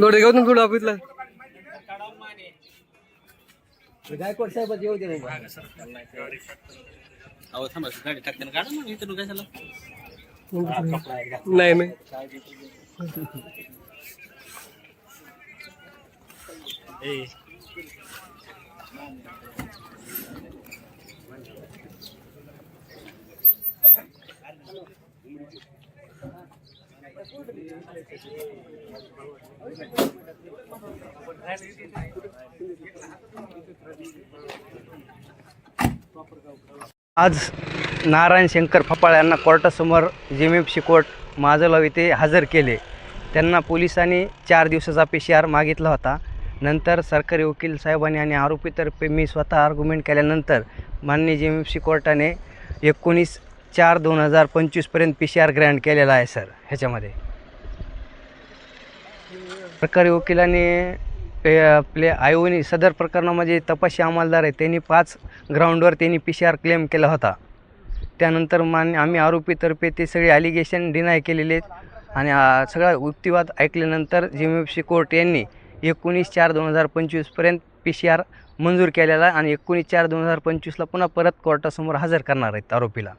गोडेगाव कुठं ऑफिसला गायकवाड साहेब येऊ दे नाही अहो थांबा गाडी टाकते ना नाही. नाही आज नारायण शंकर फपाळ यांना कोर्टासमोर M F C court Majalgaon येथे हजर केले. त्यांना पोलिसांनी चार दिवसाचा पी सी आर मागितला होता. नंतर सरकारी वकील साहेबांनी आणि आरोपीतर्फे मी स्वतः आर्ग्युमेंट केल्यानंतर माननीय जी एम एफ सी कोर्टाने एकोणीस चार दोन हजार पंचवीसपर्यंत पी सी आर ग्रँड केलेला आहे सर ह्याच्यामध्ये. सरकारी वकिलांनी पे आपले आयोनी सदर प्रकरणामध्ये तपासी अंमलदार आहे त्यांनी पाच ग्राउंडवर त्यांनी पी सी आर क्लेम केला होता. त्यानंतर मान्य आम्ही आरोपीतर्फे ते सगळे ॲलिगेशन डिनाय केलेले आहेत. आणि सगळा युक्तिवाद ऐकल्यानंतर J M F C court यांनी एकोणीस चार दोन हजार पंचवीसपर्यंत पी सी आर मंजूर केलेला आहे आणि एकोणीस चार दोन हजार पंचवीसला पुन्हा परत कोर्टासमोर हजर करणार आहेत आरोपीला.